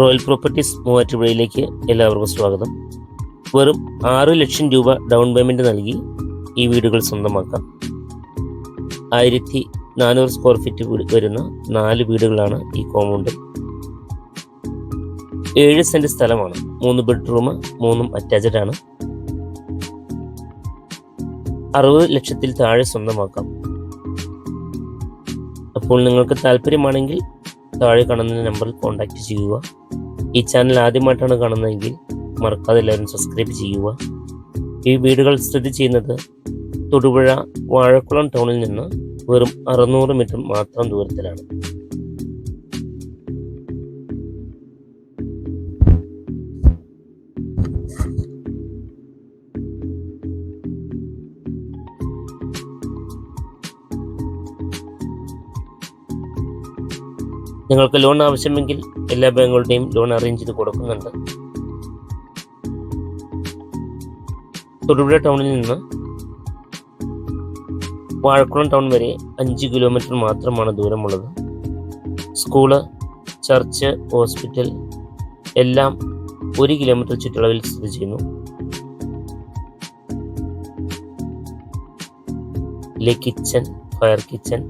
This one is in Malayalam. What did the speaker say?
റോയൽ പ്രോപ്പർട്ടീസ് മൂവാറ്റുപുഴയിലേക്ക് എല്ലാവർക്കും സ്വാഗതം. വെറും ആറ് ലക്ഷം രൂപ ഡൗൺ പേയ്മെന്റ് നൽകി ഈ വീടുകൾ സ്വന്തമാക്കാം. ആയിരത്തി നാനൂറ് സ്ക്വയർ ഫീറ്റ് വരുന്ന നാല് വീടുകളാണ് ഈ കോമ്പൗണ്ട് ഏഴ് സെന്റ് സ്ഥലമാണ്. മൂന്ന് ബെഡ്റൂം മൂന്നും അറ്റാച്ച്ഡ് ആണ്. അറുപത് ലക്ഷത്തിൽ താഴെ സ്വന്തമാക്കാം. അപ്പോൾ നിങ്ങൾക്ക് താല്പര്യമാണെങ്കിൽ താഴെ കാണുന്ന നമ്പറിൽ കോൺടാക്റ്റ് ചെയ്യുക. ഈ ചാനൽ ആദ്യമായിട്ടാണ് കാണുന്നതെങ്കിൽ മറക്കാതെ എല്ലാവരും സബ്സ്ക്രൈബ് ചെയ്യുക. ഈ വീടുകൾ സ്ഥിതി ചെയ്യുന്നത് തൊടുപുഴ വാഴക്കുളം ടൗണിൽ നിന്ന് വെറും അറുന്നൂറ് മീറ്റർ മാത്രം ദൂരത്തിലാണ്. നിങ്ങൾക്ക് ലോൺ ആവശ്യമെങ്കിൽ എല്ലാ ബാങ്കുകളുടെയും ലോൺ അറേഞ്ച് ചെയ്ത് കൊടുക്കുന്നുണ്ട്. തൊടുപുഴ ടൗണിൽ നിന്ന് വാഴക്കുളം ടൗൺ വരെ അഞ്ച് കിലോമീറ്റർ മാത്രമാണ് ദൂരമുള്ളത്. സ്കൂൾ ചർച്ച് ഹോസ്പിറ്റൽ എല്ലാം ഒരു കിലോമീറ്റർ ചുറ്റളവിൽ സ്ഥിതി ചെയ്യുന്നു. ലെ കിച്ചൻ ഫയർ കിച്ചൻ